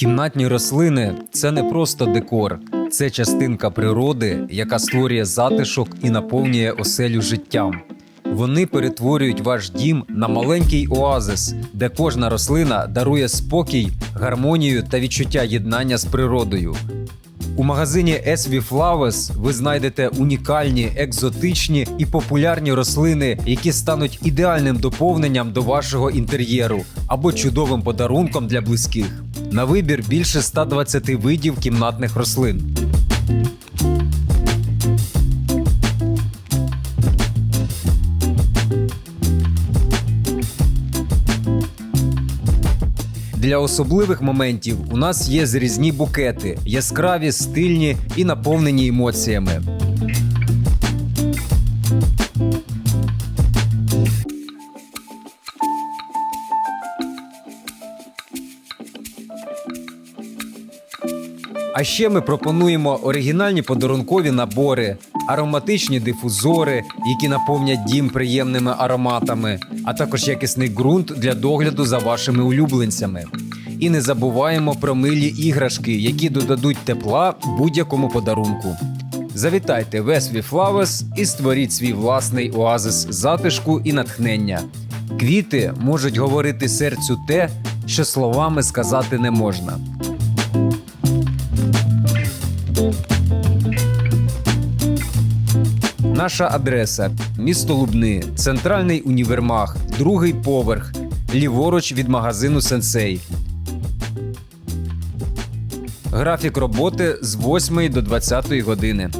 Кімнатні рослини це не просто декор, це частинка природи, яка створює затишок і наповнює оселю життям. Вони перетворюють ваш дім на маленький оазис, де кожна рослина дарує спокій, гармонію та відчуття єднання з природою. У магазині SV Flowers ви знайдете унікальні, екзотичні і популярні рослини, які стануть ідеальним доповненням до вашого інтер'єру або чудовим подарунком для близьких. На вибір більше 120 видів кімнатних рослин. Для особливих моментів у нас є зрізні букети, яскраві, стильні і наповнені емоціями. А ще ми пропонуємо оригінальні подарункові набори, ароматичні дифузори, які наповнять дім приємними ароматами, а також якісний ґрунт для догляду за вашими улюбленцями. І не забуваємо про милі іграшки, які додадуть тепла будь-якому подарунку. Завітайте в Esvi Flowers і створіть свій власний оазис затишку і натхнення. Квіти можуть говорити серцю те, що словами сказати не можна. Наша адреса місто Лубни, центральний універмаг, другий поверх, ліворуч від магазину Сенсей. Графік роботи з 8 до 20 години.